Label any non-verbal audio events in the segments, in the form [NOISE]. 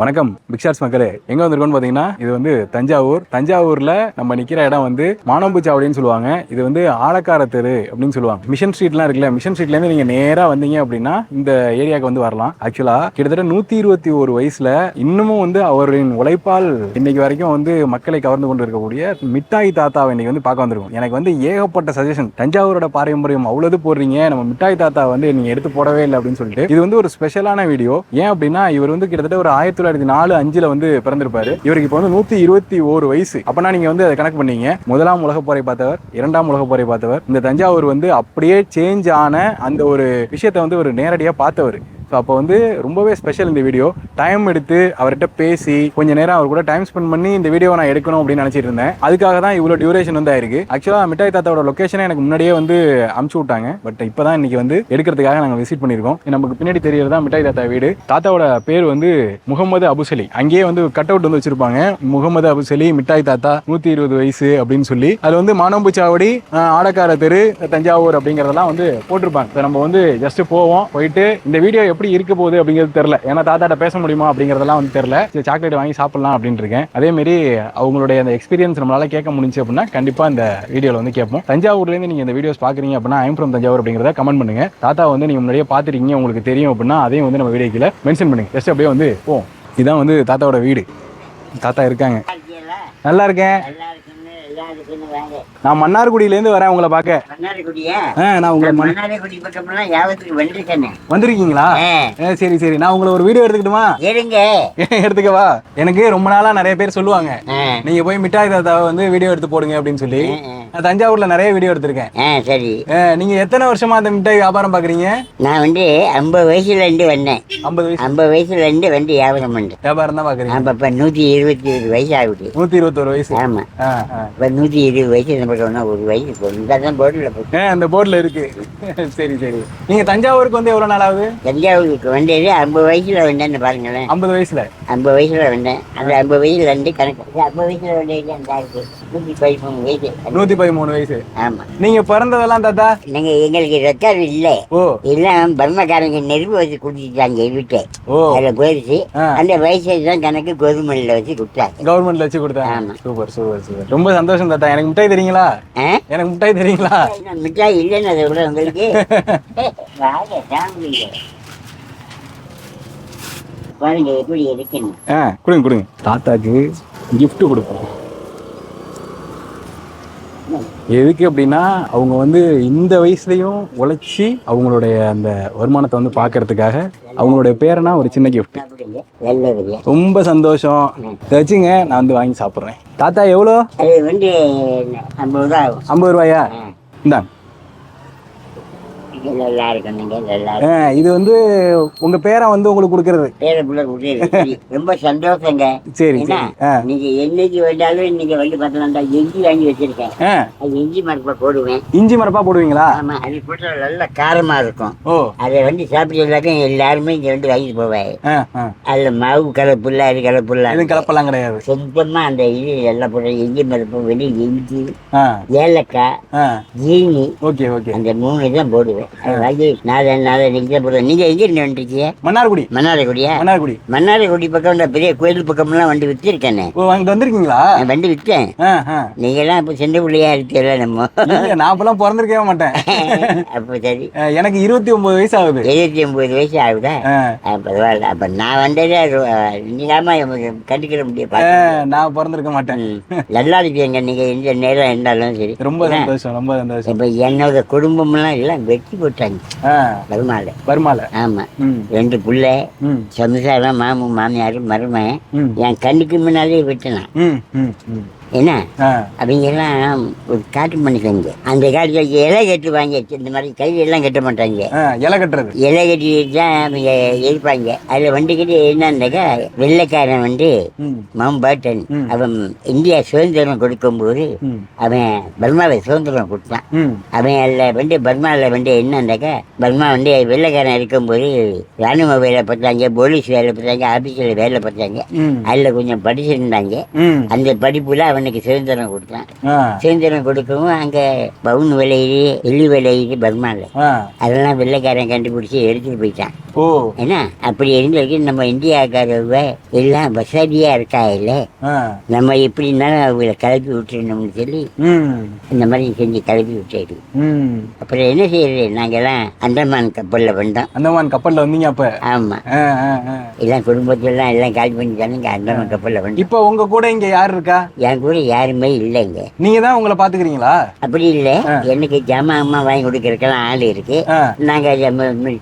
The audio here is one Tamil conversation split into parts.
வணக்கம் பிக்ஷார்ஸ் மக்களே. எங்க வந்திருக்கோம்னு பாத்தீங்கன்னா இது வந்து தஞ்சாவூர். தஞ்சாவூர்ல நம்ம நிக்கிற இடம் வந்து மானம்பூச்சாவடின்னு சொல்லுவாங்க. இது வந்து ஆழக்கார தெரு அப்படின்னு சொல்லுவாங்க. மிஷன் ஸ்ட்ரீட்லாம் இருக்குல்ல மிஷன் ஸ்ட்ரீட்ல இருந்து நீங்க நேரா வந்தீங்க அப்படின்னா இந்த ஏரியாவுக்கு வந்து வரலாம். ஆக்சுவலா கிட்டத்தட்ட நூத்தி இருபத்தி ஒரு வயசுல இன்னமும் வந்து அவரின் உழைப்பால் இன்னைக்கு வரைக்கும் வந்து மக்களை கவர்ந்து கொண்டு இருக்கக்கூடிய மிட்டாய் தாத்தாவை இன்னைக்கு வந்து பார்க்க வந்திருக்கோம். எனக்கு வந்து ஏகப்பட்ட சஜஷன் தஞ்சாவூரோட பாரம்பரியம் அவ்வளவு போடுறீங்க. நம்ம மிட்டாய் தாத்தா வந்து நீங்க எடுத்து போடவே இல்லை அப்படின்னு சொல்லிட்டு. இது வந்து ஒரு ஸ்பெஷலான வீடியோ ஏன் அப்படின்னா இவர் வந்து கிட்டத்தட்ட ஒரு ஆயிரத்தி தொள்ளாயிரத்தி நாலு அஞ்சுல வந்து பிறந்திருப்பாரு. இவருக்கு இப்போ வந்து நூத்தி இருபத்தி ஒரு வயசு. அப்பனா நீங்க வந்து அதை கணக்கு பண்ணீங்க. முதலாம் உலக போரை பார்த்தவர் இரண்டாம் உலக போரை பார்த்தவர். இந்த தஞ்சாவூர் வந்து அப்படியே சேஞ்ச் ஆன அந்த ஒரு விஷயத்தை வந்து ஒரு நேரடியாக பார்த்தவர். ஸோ அப்போ வந்து ரொம்பவே ஸ்பெஷல் இந்த வீடியோ டைம் எடுத்து அவர்கிட்ட பேசி கொஞ்சம் நேரம் அவர் கூட டைம் ஸ்பெண்ட் பண்ணி இந்த வீடியோ நான் எடுக்கணும் அப்படின்னு நினச்சிட்டு இருந்தேன். அதுக்காக தான் இவ்வளோ டியூரேஷன் வந்து ஆயிருக்கு. ஆக்சுவலாக மிட்டாய் தாத்தாவோட லொக்கேஷனை எனக்கு முன்னாடியே வந்து அமுச்சு விட்டாங்க. பட் இப்போ தான் இன்னைக்கு வந்து எடுக்கிறதுக்காக நாங்கள் விசிட் பண்ணியிருக்கோம். நமக்கு பின்னாடி தெரியறது தான் மிட்டாய் தாத்தா வீடு. தாத்தாவோட பேர் வந்து முகமது அபுசலி. அங்கேயே வந்து கட் அவுட் வந்து வச்சிருப்பாங்க. முகமது அபுசலி மிட்டாய் தாத்தா நூற்றி இருபது வயசு அப்படின்னு சொல்லி. அது வந்து மானம்பூச்சாவடி ஆடக்கார தெரு தஞ்சாவூர் அப்படிங்கிறதெல்லாம் வந்து போட்டிருப்பாங்க. நம்ம வந்து ஜஸ்ட் போவோம் போயிட்டு இந்த வீடியோ எப்படி இருக்க போகுது அப்படிங்கிறது தெரியல. ஏன்னா தாத்தாட்ட பேச முடியுமா அப்படிங்கிறதெல்லாம் வந்து தெரியல. சரி சாக்லேட் வாங்கி சாப்பிடலாம் அப்படின்னு இருக்கேன். அதே மாதிரி அவங்களுடைய அந்த எக்ஸ்பீரியன்ஸ் நம்மளால கேட்க முடிஞ்சு அப்படின்னா கண்டிப்பா இந்த வீடியோல வந்து கேட்போம். தஞ்சாவூர்ல இருந்து நீங்க இந்த வீடியோஸ் பாக்குறீங்க அப்படின்னா ஐம் ஃப்ரம் தஞ்சாவூர் அப்படிங்கிறத கமெண்ட் பண்ணுங்க. தாத்தா வந்து நீங்க முன்னாடியே பார்த்துருக்கீங்க உங்களுக்கு தெரியும் அப்படின்னா அதையும் வந்து நம்ம வீடியோக்கில் மென்ஷன் பண்ணுங்க. ஜஸ்ட் அப்படியே வந்து போவோம் இதான் வந்து தாத்தாவோட வீடு. தாத்தா இருக்காங்க? நல்லா இருக்கேன். நான் மன்னார்குடியிலேருந்து வரேன் உங்களை பார்க்க. மன்னார்குடியா? ஆ நான் உங்களை மன் மன்னார்குடி பக்கமெல்லாம் யாவத்துக்கு வந்திருக்கேனே. வந்திருக்கீங்களா? ஆ, சரி சரி. நான் உங்களை ஒரு வீடியோ எடுத்துக்கிட்டுமா? இருங்க. எடுத்துக்கவா எனக்கு ரொம்ப நாளா நிறைய பேர் சொல்லுவாங்க ஆ, நீங்க போய் மிட்டாய் தாத்தாவை வந்து வீடியோ எடுத்து போடுங்க அப்படின்னு சொல்லி. நான் தஞ்சாவூர்ல நிறைய வீடியோ எடுத்திருக்கேன். ஆ, சரி. ஆ, நீங்க எத்தனை வருஷமா அந்த மிட்டாய் வியாபாரம் பாக்குறீங்க நான் வந்து ஐம்பது வயசுல இருந்து வந்தேன். ஐம்பது வயசு. ஐம்பது வயசுல இருந்து வந்து வியாபாரம் பண்றேன். வியாபாரம் தான் பாக்குறீங்க நான் இப்ப நூத்தி இருபத்தி ஒரு வயசு ஆகுது. நூத்தி இருபத்தொரு வயசு. ஆமா. ஆ, ஆ. இப்ப நூத்தி இருபது வயசு நமக்கு ஒண்ணா ஒரு வயசு தான் போர்டுல போட்டு ஆ, அந்த போர்டுல இருக்கு. சரி சரி. நீங்க தஞ்சாவூருக்கு வந்து எவ்வளவு நாள் ஆகுது? தஞ்சாவூருக்கு வந்தது ஐம்பது வயசுல வந்தேன்னு பாருங்களேன். ஐம்பது வயசுல? ஐம்பது வயசுல வந்தேன். அந்த ஐம்பது வயசுல இருந்து கணக்கு. ஐம்பது வயசுல வந்தது அந்த ஆளுக்கு? நூத்தி பதிமூணு வயசு. நூத்தி பதிமூணு வயசு. ஆமா. நீங்க பிறந்ததெல்லாம் தாத்தா? நீங்க எங்களுக்கு ரெக்கார்டு இல்லை. ஓ. எல்லாம் பர்மக்காரங்க நெருப்பு வச்சு குடிச்சிட்டாங்க வீட்டை ஓ. அதுல போயிடுச்சு. அந்த வயசு தான் கணக்கு கோதுமையில வச்சு கொடுத்தாங்க. கவர்மெண்ட்ல வச்சு கொடுத்தாங்க ஆமா. Super super super. ரொம்ப சந்தோஷம் தாத்தா. எனக்கு மிட்டாய் தெரியுங்களா? ஆ? எனக்கு மிட்டாய் தெரியுங்களா? மிட்டாய் இல்லைன்னு அதை விட உங்களுக்கு. [LAUGHS] பாருங்க எப்படி இருக்குன்னு. ஆ கொடுங்க கொடுங்க. தாத்தாக்கு gift கொடுப்போம். எதுக்கு அப்படின்னா அவங்க வந்து இந்த வயசுலயும் உழைச்சி அவங்களுடைய அந்த வருமானத்தை வந்து பார்க்கறதுக்காக அவங்களுடைய பேரனா ஒரு சின்ன நல்லதுங்க ரொம்ப சந்தோஷம். இதை வச்சுங்க நான் வந்து வாங்கி சாப்பிட்றேன். தாத்தா எவ்வளோ? ஐம்பது ரூபாயா. இந்தாங்க. நல்லா இருக்கணுங்க நல்லா ஆ, இது வந்து உங்க பேரை வந்து உங்களுக்கு கொடுக்கறது. பேர பிள்ளை விட்டு ரொம்ப சந்தோஷங்க. சரி என்ன? சரி ஆ. நீங்க என்னைக்கு வந்தாலும் நீங்க வந்து பார்த்தா எஞ்சி வாங்கி வச்சிருக்கேன். ஆ. அது இஞ்சி மரப்பா போடுவேன். இஞ்சி மரப்பா போடுவீங்களா? ஆமா அது போட்டா நல்ல காரமா இருக்கும். ஓ. அதை வந்து சாப்பிட்டதாக்க எல்லாருமே இங்க வந்து வாங்கிட்டு போவாங்க ஆ ஆ. அதுல மாவு கலப்புள்ள அது கலப்புள்ள எதுவும் கலப்பெல்லாம் கிடையாது. சுத்தமா அந்த இது எல்லாம் போட்டு இஞ்சி மரப்பு வெளி இஞ்சி ஆ. ஏலக்காய் ஆ. ஜீனி ஓகே ஓகே. அந்த மூணு தான் போடுவேன். நீங்க எங்க இருந்து வந்துருக்கீங்க? மன்னார்குடி. மன்னார்குடியா? மன்னார்குடி. மன்னார்குடி பக்கம் இந்த பெரிய கோயில் பக்கம்லாம் வண்டி வித்திருக்கேனே. வந்திருக்கீங்களா? வண்டி ஆ நீங்க எல்லாம் இப்ப சின்ன பிள்ளையா இருக்கீங்களா நம்ம? நான் அப்பெல்லாம் பிறந்திருக்கவே மாட்டேன். [LAUGHS] அப்போ சரி. எனக்கு இருபத்தி ஒன்பது வயசு ஆகுது எழுபத்தி ஒன்பது வயசு ஆகுதா? பரவாயில்ல. அப்ப நான் வந்ததே எனக்கு கண்டுக்கிற முடியாது நான் பிறந்திருக்க மாட்டேன். நல்லா இருக்கீங்க நீங்க எந்த நேரம் இருந்தாலும் சரி. ரொம்ப சந்தோஷம் ரொம்ப சந்தோஷம். இப்ப என்னோட குடும்பம்லாம் எல்லாம் வெட்டி போட்டாங்க. வருமால. வருமால. ஆமா. ரெண்டு புள்ள சம்சாரம் மாமு மாமியார் மருமகன். ம். என் கண்ணுக்கு முன்னாலே வெட்டினான். என்ன? ஆ. அவங்க எல்லாம் ஒரு காட்டு மனுஷங்க அந்த காலத்துல இலை கட்டுவாங்க இந்த மாதிரி கையெல்லாம் கட்ட மாட்டாங்க. இலை கட்டுறது. இலை கட்டிட்டு தான் அவங்க இருப்பாங்க அதுல வந்துக்கிட்டு என்னன்னாக்கா வெள்ளைக்காரன் வந்து ம். மவுண்ட் பேட்டன் ம். அவன் இந்தியா சுதந்திரம் கொடுக்கும்போது ம். அவன் பர்மாவை சுதந்திரம் கொடுத்தான். அவன் அதில் வந்து பர்மாவில் வந்து என்னன்னாக்கா பர்மா வந்து வெள்ளைக்காரன் இருக்கும்போது ராணுவ வேலை பார்த்தாங்க போலீஸ் வேலை பார்த்தாங்க ஆஃபீஸில் வேலை பார்த்தாங்க. அதில் கொஞ்சம் படிச்சிருந்தாங்க. அந்த படிப்புல அவன் அவனுக்கு சுதந்திரம் கொடுத்தான். சுதந்திரம் கொடுக்கவும் அங்கே பவுன் விளையுது எள்ளி விளையுது பர்மாவில். அதெல்லாம் வெள்ளைக்காரன் கண்டுபிடிச்சி எடுத்துட்டு போயிட்டான். ஓ. ஏன்னா அப்படி இருந்ததுக்கு நம்ம இந்தியாக்காரவ எல்லாம் வசதியாக இருக்கா இல்லை நம்ம எப்படின்னாலும் அவங்கள கிளப்பி விட்டுருணும்னு சொல்லி இந்த மாதிரி செஞ்சு கிளப்பி விட்டுடு. ம். அப்புறம் என்ன செய்யறது நாங்கெல்லாம் அந்தமான் கப்பலில் வந்தோம். அந்தமான் கப்பல்ல வந்தீங்க அப்ப? ஆமாம் ஆ, ஆ, ஆ. எல்லாம் குடும்பத்திலாம் எல்லாம் கால் பண்ணிட்டாங்க. இங்கே அந்தமான் கப்பலில் வந்தோம். இப்போ உங்க கூட இங்க யார் இருக்கா? என் கூட யாருமே இல்லைங்க. நீங்க தான் உங்களை பாத்துக்கிறீங்களா அப்படி இல்லை. எனக்கு ஜாமான் அம்மா வாங்கி கொடுக்கறதுக்கெல்லாம் ஆள் இருக்கு. ஆ. நாங்கள்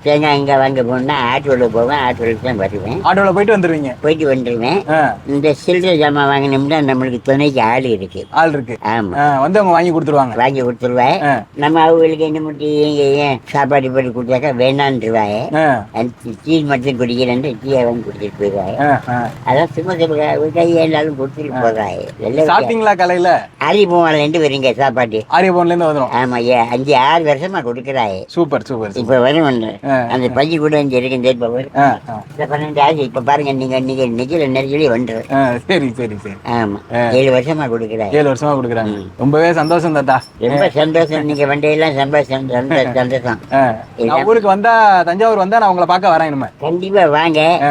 தேங்காய் இங்கே வாங்க போனா ஆட்டோவில் போவேன் ஆட்டோவில் தான் வருவேன். ஆட்டோல போயிட்டு வந்துருவீங்க? போயிட்டு வந்துடுவேன் ஆ, இந்த சில்லறை ஜாமான் வாங்கினோம்னா நம்மளுக்கு துணைக்கு ஆள் இருக்கு. ஆள் இருக்கு. ஆமாம் ஆ, வந்து அவங்க வாங்கி கொடுத்துருவாங்க. வாங்கி கொடுத்துருவேன். ஆ. நம்ம அவங்களுக்கு என்ன முட்டி ஏங்க ஏன் சாப்பாடு போட்டு கொடுத்தாக்கா அந்த டீ மட்டும் குடிக்கிறேன்ட்டு டீயை வாங்கி ஆ, ஆ. அதான் சும்மா சொல்லுங்க கை எல்லாரும் கொடுத்துட்டு போகிறாங்க சாப்பிட்டீங்களா காலையில? ஆரி போவான்லேருந்து வரீங்க சாப்பாடு. ஆரியபவன்ல இருந்து வந்துடும் ஆமா ஏ அஞ்சு ஆறு வருஷமா கொடுக்குறாங்க சூப்பர் சூப்பர். இப்ப வரும். அந்த பஞ்சு கூட வரும் ஆ, ஆ. இந்த பன்னெண்டு ஆச்சு இப்ப பாருங்க நீங்க நீங்க நிக்கல நெருக்கடி வந்துரு ஆ, சரி சரி சரி. ஆமா. ஆ. ஏழு வருஷமா கொடுக்குறாங்க ஏழு வருஷமா கொடுக்குறாங்க. ரொம்பவே சந்தோஷம் தாத்தா ரொம்ப சந்தோஷம். நீங்க வண்டியெல்லாம் சந்தோஷம் சந்தோஷம். ஆ, நான் ஊருக்கு வந்தா தஞ்சாவூர் வந்தா நான் உங்களை பார்க்க வரேன் இனிமே. கண்டிப்பா வாங்க. ஆ,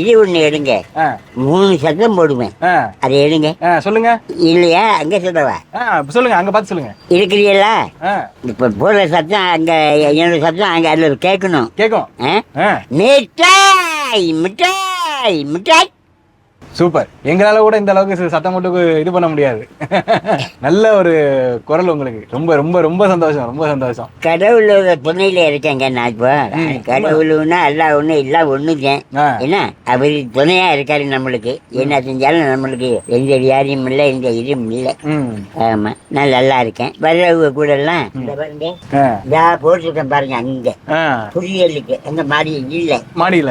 இது ஒண்ணு எடுங்க. ஆ, மூணு சத்தம் போடுவேன் ஆ, அதை எடுங்க. ஆ, சொல்லுங்க. இல்லையா? அங்க சொல்லவா? ஆ, சொல்லுங்க. அங்க பார்த்து சொல்லுங்க. இருக்கிறீங்களா ஆ, இப்ப போடுற சத்தம் அங்க என்னோட சத்தம் அங்க அதுல கேட்கணும். கேக்கும் ஆ? ஆ, மிட்டாய் மிட்டாய் மிட்டாய் சூப்பர். எங்களால கூட இந்த அளவுக்கு சத்தம் மட்டும் இது பண்ண முடியாது. [LAUGHS] நல்ல ஒரு குரல் உங்களுக்கு. ரொம்ப ரொம்ப ரொம்ப சந்தோஷம் ரொம்ப சந்தோஷம். கடவுளோட துணையில இருக்கேங்க நான் இப்போ. கடவுள்னா எல்லாம் ஒண்ணு எல்லாம் ஒண்ணுதான் ஆ, என்ன? அவரு துணையா இருக்காரு நம்மளுக்கு. என்ன செஞ்சாலும் நம்மளுக்கு எந்த வியாதியும் இல்லை எந்த இதுவும் இல்லை. ஆமா. நான் நல்லா இருக்கேன். வர்றவங்க கூட எல்லாம் பாருங்க. போட்டிருக்கேன் பாருங்க அங்க. ஆ, குருவியலுக்கு அந்த மாதிரி இல்லை. மாடியில.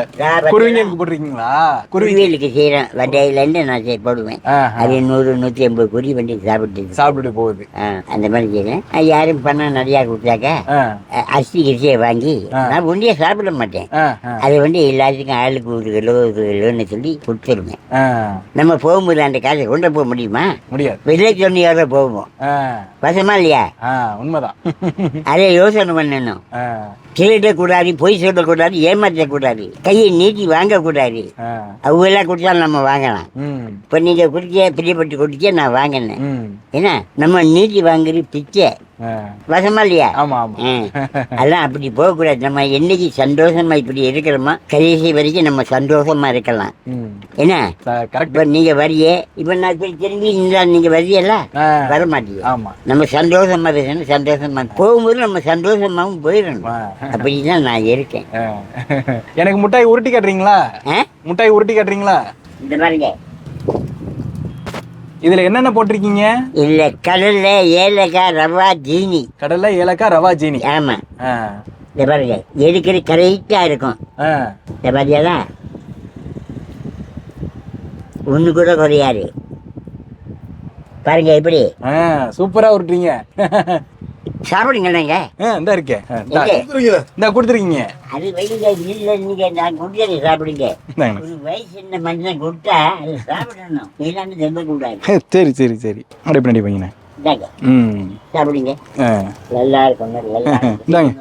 குருவிங்களுக்கு போட்டிருக்கீங்களா? குருவி குருவியலுக்கு செய்யறேன். வண்டையில இருந்து நான் போடுவேன். அது நூறு நூத்தி ஐம்பது குருவி வண்டி சாப்பிட்டு சாப்பிட்டுட்டு போகுது. அந்த மாதிரி செய்யறேன் யாரும் பணம் நிறையா கொடுத்தாக்கா அரிசி கிரிசியை வாங்கி. நான் ஒண்டியே சாப்பிட மாட்டேன். அதை வந்து எல்லாத்துக்கும் ஆளுக்கு ஒரு கிலோ ஒரு கிலோன்னு சொல்லி கொடுத்துருவேன். நம்ம போகும்போது அந்த காசை கொண்டு போக முடியுமா? முடியாது. வெள்ளை சொன்னியோட போவோம். வசமா இல்லையா? உண்மைதான். அதை யோசனை பண்ணணும். திருடக்கூடாது பொய் சொல்லக்கூடாது ஏமாற்றக்கூடாது கையை நீட்டி வாங்கக்கூடாது. அவங்க எல்லாம் கொடுத்தாலும் நம்ம வாங்கலாம். இப்போ நீங்க குடிக்க பிரியப்பட்டு குடிக்க நான் வாங்கினேன். ம், ஏன்னா நம்ம நீட்டி வாங்குறது பிச்சை. வசமா இல்லையா? ஆமா ஆமா. ஆ. அதெல்லாம் அப்படி போகக்கூடாது. நம்ம என்னைக்கு சந்தோஷமா இப்படி இருக்கிறோமோ கடைசி வரைக்கும் நம்ம சந்தோஷமா இருக்கலாம். என்ன? இப்ப நீங்க வரியே இப்ப நான் திரும்பி நீங்க வரியல்ல? ஆ, வர மாட்டீங்க ஆமா. நம்ம சந்தோஷமா இருக்கணும் சந்தோஷமா போகும்போது நம்ம சந்தோஷமாவும் போயிடணும். அப்படிதான் நான் இருக்கேன். எனக்கு முட்டாய் உருட்டி கட்டுறீங்களா? முட்டாய் உருட்டி கட்டுறீங்களா? இந்த பாருங்க. இதுல என்னென்ன போட்டிருக்கீங்க? இல்ல கடல்ல ஏலக்காய் ரவா ஜீனி. கடலை ஏலக்காய் ரவா ஜீனி. ஆமா. இந்த பாருங்க எடுக்கிற கரெக்டா இருக்கும். இந்த பாத்தியாதா ஒண்ணு கூட குறையாது. பாருங்க எப்படி? ஆ, சூப்பரா உருட்டுறீங்க. [LAUGHS] சாப்பிடுங்களேங்க ஆ, இந்தா இருக்கேன் இந்தா. இந்தா கொடுத்துருக்கீங்க. அது வயசுல இல்ல நீங்க நான் குடிச்சதை சாப்பிடுங்க. ஒரு வயசு என்ன மனுஷன் கொடுத்தா அது சாப்பிடணும். சரி சரி சரி. அப்படி பின்னாடி பையனே இந்தாங்க. சாப்பிடுங்க. நல்லா இருக்கும். இந்தாங்க.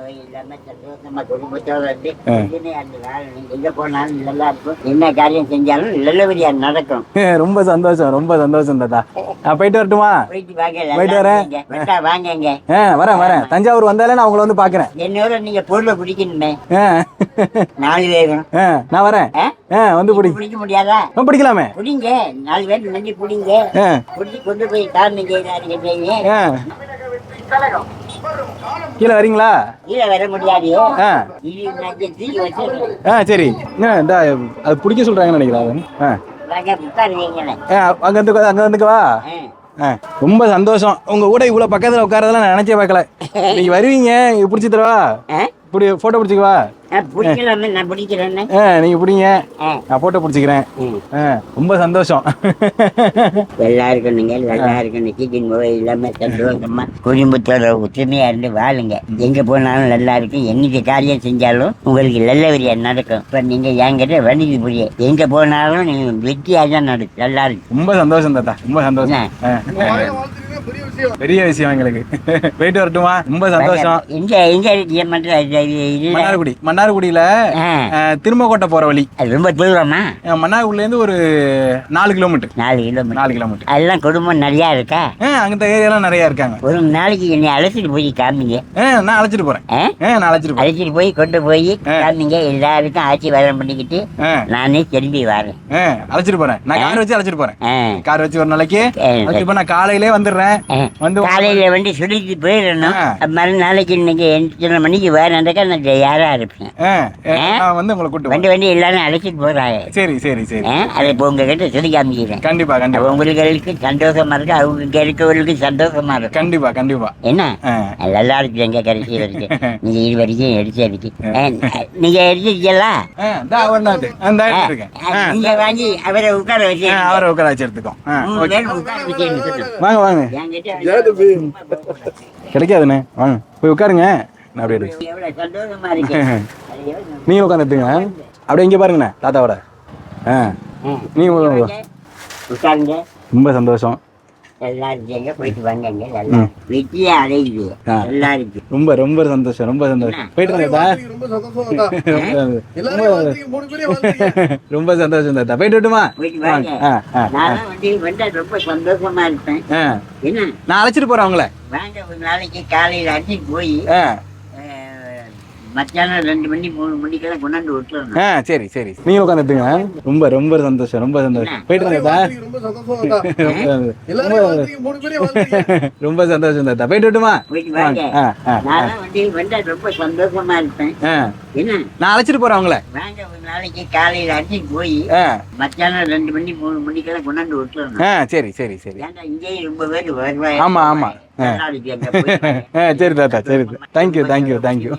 ரொம்ப சந்தோஷம். ரொம்ப சந்தோஷம் தாத்தா. நான் போயிட்டு வரட்டுமா? போயிட்டு வாங்க வரேன். ஆ வரேன் வரேன். தஞ்சாவூர் வந்தாலே நான் உங்களை வந்து பார்க்குறேன். என்னோட நீங்க பொருளை பிடிக்கணுமே ஆ நான் வரேன். ஆ? வந்து பிடி. பிடிக்க முடியாதா? பிடிக்கலாமே. பிடிங்க. நாலு பேர் நெஞ்சு பிடிங்க. பிடிச்சி கொண்டு போய் காரணம் ஆ. கீழே வரீங்களா? கீழே வர முடியாது. ஆ. சரி. இந்தா அது பிடிக்க சொல்கிறாங்கன்னு நினைக்கிறேன். ஆ. அங்கே வந்து அங்கே வந்துக்கவா? ரொம்ப சந்தோஷம். உங்கள் கூட இவ்வளோ பக்கத்தில் உட்காரதெல்லாம் நான் நினச்சே பார்க்கல. [LAUGHS] நீங்கள் வருவீங்க பிடிச்சி தரவா? இப்படி ஃபோட்டோ பிடிச்சிக்கவா பிடிக்கலாமே நான் பிடிக்கிறேன்னு. ஆ நீங்க பிடிங்க. ஆ. நான் போட்டோ பிடிச்சிக்கிறேன். ம். ஆ, ரொம்ப சந்தோஷம். நல்லா இருக்கணுங்க நல்லா இருக்கணும். சிக்கன் நோய் இல்லாம சந்தோஷமா குடும்பத்தோட ஒற்றுமையா இருந்து வாழுங்க. எங்க போனாலும் நல்லா இருக்கும். என்னைக்கு காரியம் செஞ்சாலும் உங்களுக்கு நல்லபடியா நடக்கும். இப்ப நீங்க என்கிட்ட வண்டிக்கு புரிய எங்க போனாலும் நீங்க வெற்றியா தான் நடக்கும். நல்லா இருக்கும். ரொம்ப சந்தோஷம் தாத்தா. ரொம்ப சந்தோஷம். பெரிய விஷயம். எங்களுக்கு. போயிட்டு வரட்டுமா? ரொம்ப சந்தோஷம். எங்க எங்க மன்னார்குடி. மன்னார்குடியில ஆ, திருமக்கோட்டை போற வழி. அது ரொம்ப தூரமா? ஆ, மன்னார்குடியில இருந்து ஒரு நாலு கிலோமீட்டர். நாலு கிலோமீட்டர். நாலு கிலோமீட்டர். அதெல்லாம் குடும்பம் நிறையா இருக்கா? அங்க ஏரியாலாம் நிறைய இருக்காங்க. ஒரு நாளைக்கு என்னை அழைச்சிட்டு போய் காமிங்க. நான் அழைச்சிட்டு போறேன். நான் அழைச்சிட்டு போறேன். அழைச்சிட்டு போய் கொண்டு போய் காமிங்க எல்லாருக்கும் ஆட்சி வரம் பண்ணிக்கிட்டு நானே திரும்பி வரேன். அழைச்சிட்டு போறேன். நான் கார் வச்சு அழைச்சிட்டு போறேன். கார் வச்சு ஒரு நாளைக்கு. அழைச்சிட்டு போய் நான் காலையிலே வந்துடுறேன். வந்து காலையில வந்து சொல்லிட்டு போயிடணும். மறுநாளைக்கு இன்னைக்கு எத்தனை மணிக்கு வரேன்டக்கா நான் யாரா இருப்பேன். வந்து உங்களை கூட்டு வண்டி வண்டி எல்லாரும் அழைச்சிட்டு போறாங்க. சரி சரி சரி. அதை இப்போ உங்ககிட்ட சொல்லி காமிக்கிறேன். கண்டிப்பா அப்ப கண்டிப்பா உங்களுக்கு சந்தோஷமா இருக்கு? அவங்க இருக்கவங்களுக்கு சந்தோஷமா இருக்கும் கண்டிப்பா கண்டிப்பா. என்ன. நல்லா இருக்கு எங்க கடைசி வரைக்கும். [LAUGHS] நீங்க இது வரைக்கும் எடுத்து இருக்கு. நீங்க எடுத்துருக்கீங்களா வாங்கி அவரை உட்கார வச்சு அவரை உட்கார வச்சு எடுத்துக்கோ. வாங்க வாங்க. கிடைக்காதுண்ணே. வாங்க போய் உட்காருங்க. நான் அப்படியே இருக்கு [LAUGHS] எவ்வளவு சந்தோஷமா இருக்கு. அது எவ்வளவு நீங்க உட்காந்துட்டுங்க அப்படியே இங்கே பாருங்கண்ணே தாத்தாவோட. ஆ. ம். நீங்க உட்காருங்க. உட்காருங்க. ரொம்ப சந்தோஷம். எல்லாம் இருக்கீங்க போயிட்டு வாங்கங்க நல்லா வெற்றியா அடையுது. இருக்கு ரொம்ப ரொம்ப சந்தோஷம் ரொம்ப சந்தோஷம். போயிட்டு இருந்தேன் தாத்தா. [LAUGHS] [LAUGHS] ரொம்ப சந்தோஷம் தாத்தா. போயிட்டு விட்டுமா நான் வந்து வந்தா ரொம்ப சந்தோஷமா இருப்பேன். என்ன? நான் அழைச்சிட்டு போறேன் வாங்க ஒரு நாளைக்கு காலையில அடிச்சு போய் மத்தியானம் ரெண்டு மணி மூணு மணிக்கெல்லாம் கொண்டாந்து விட்டுறணும். ஆ சரி சரி. நீங்க உட்காந்துட்டுங்க ரொம்ப ரொம்ப சந்தோஷம் ரொம்ப சந்தோஷம். போயிட்டு. வாழ்த்துங்க, [LAUGHS] ரொம்ப சந்தோஷம். தாத்தா. போயிட்டு விட்டுமா போயிட்டு வாங்க. நான் வந்து ரொம்ப சந்தோஷமா இருப்பேன். நான் அழைச்சிட்டு போறேன் வாங்க ஒரு நாளைக்கு காலையில அடிச்சு போய் மத்தியானம் ரெண்டு மணி மூணு மணிக்கெல்லாம் கொண்டாந்து ஆ சரி சரி சரி. ஏன்டா இங்கேயும் ரொம்ப பேர் வருவாங்க? ஆமா, ஆமா. சரி தாத்தா சரி. தேங்க்யூ தேங்க்யூ தேங்க்யூ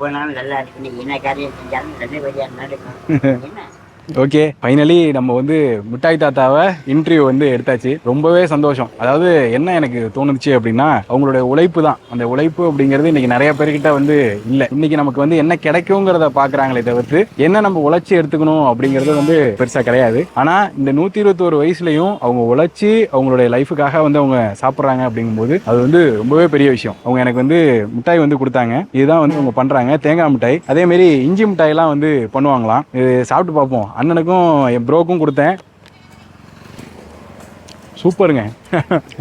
போனாலும் நல்லா இருக்கு நீங்க என்ன காரியம் செஞ்சாலும் நல்லபடியா நடக்கும். [LAUGHS] ஓகே ஃபைனலி நம்ம வந்து மிட்டாய் தாத்தாவை இன்டர்வியூ வந்து எடுத்தாச்சு. ரொம்பவே சந்தோஷம். அதாவது என்ன எனக்கு தோணுச்சு அப்படின்னா அவங்களுடைய உழைப்பு தான். அந்த உழைப்பு அப்படிங்கிறது இன்னைக்கு நிறைய பேர்கிட்ட வந்து இல்லை. இன்னைக்கு நமக்கு வந்து என்ன கிடைக்குங்கிறத பார்க்குறாங்களே தவிர்த்து என்ன நம்ம உழைச்சி எடுத்துக்கணும் அப்படிங்கிறது வந்து பெருசாக கிடையாது. ஆனால் இந்த நூற்றி இருபத்தோரு வயசுலையும் அவங்க உழைச்சி அவங்களுடைய லைஃபுக்காக வந்து அவங்க சாப்பிட்றாங்க அப்படிங்கும்போது அது வந்து ரொம்பவே பெரிய விஷயம். அவங்க எனக்கு வந்து மிட்டாய் வந்து கொடுத்தாங்க. இதுதான் வந்து அவங்க பண்ணுறாங்க தேங்காய் மிட்டாய். அதே மாதிரி இஞ்சி மிட்டாய்லாம் வந்து பண்ணுவாங்களாம். இது சாப்பிட்டு பார்ப்போம். அண்ணனுக்கும் என் ப்ரோக்கும் கொடுத்தேன். சூப்பருங்க.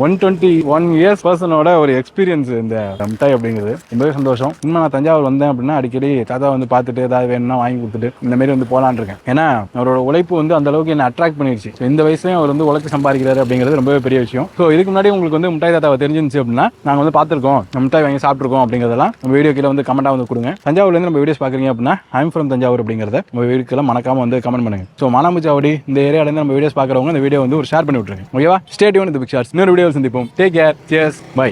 ஒன் டுவெண்ட்டி ஒன் இயர்ஸ் பர்சனோட ஒரு எக்ஸ்பீரியன்ஸ் இந்த மிட்டாய் அப்படிங்கிறது. ரொம்பவே சந்தோஷம். இன்னும் நான் தஞ்சாவூர் வந்தேன் அப்படின்னா அடிக்கடி தாத்தா வந்து பார்த்துட்டு ஏதாவது வேணும்னா வாங்கி கொடுத்துட்டு இந்த மாதிரி வந்து போலான்னு இருக்கேன். ஏன்னா அவரோட உழைப்பு வந்து அந்த அளவுக்கு என்ன அட்ராக்ட் பண்ணிடுச்சு. இந்த வயசுலயும் அவர் வந்து உழைச்சி சம்பாதிக்கிறாரு அப்படிங்கிறது ரொம்பவே பெரிய விஷயம். ஸோ இதுக்கு முன்னாடி உங்களுக்கு வந்து மிட்டாய் தாத்தாவை தெரிஞ்சிருந்துச்சு அப்படின்னா நாங்கள் வந்து பார்த்துருக்கோம். மிட்டாய் வாங்கி சாப்பிட்ருக்கோம் அப்படிங்கிறதெல்லாம். நம்ம வீடியோ கீழே வந்து கமெண்ட்டாக வந்து கொடுங்க. தஞ்சாவூர்லேருந்து நம்ம வீடியோஸ் பார்க்குறீங்க அப்படின்னா ஐம் ஃப்ரம் தஞ்சாவூர் அப்படிங்கிறத நம்ம வீடுக்கெல்லாம் மறக்காம வந்து கமெண்ட் பண்ணுங்க. ஸோ மானாமுச்சாவடி இந்த ஏரியாலேருந்து நம்ம வீடியோஸ் பார்க்குறவங்க இந்த வீடியோ வந்து ஒரு ஷேர் பண்ணி விட்டுருங்க. ஓகேவா ஸ்டேடியோன் இந்த ഷർട്സ് വേറെ വീഡിയോസ് ഉണ്ട് ടേക്ക് കെയർ ബൈ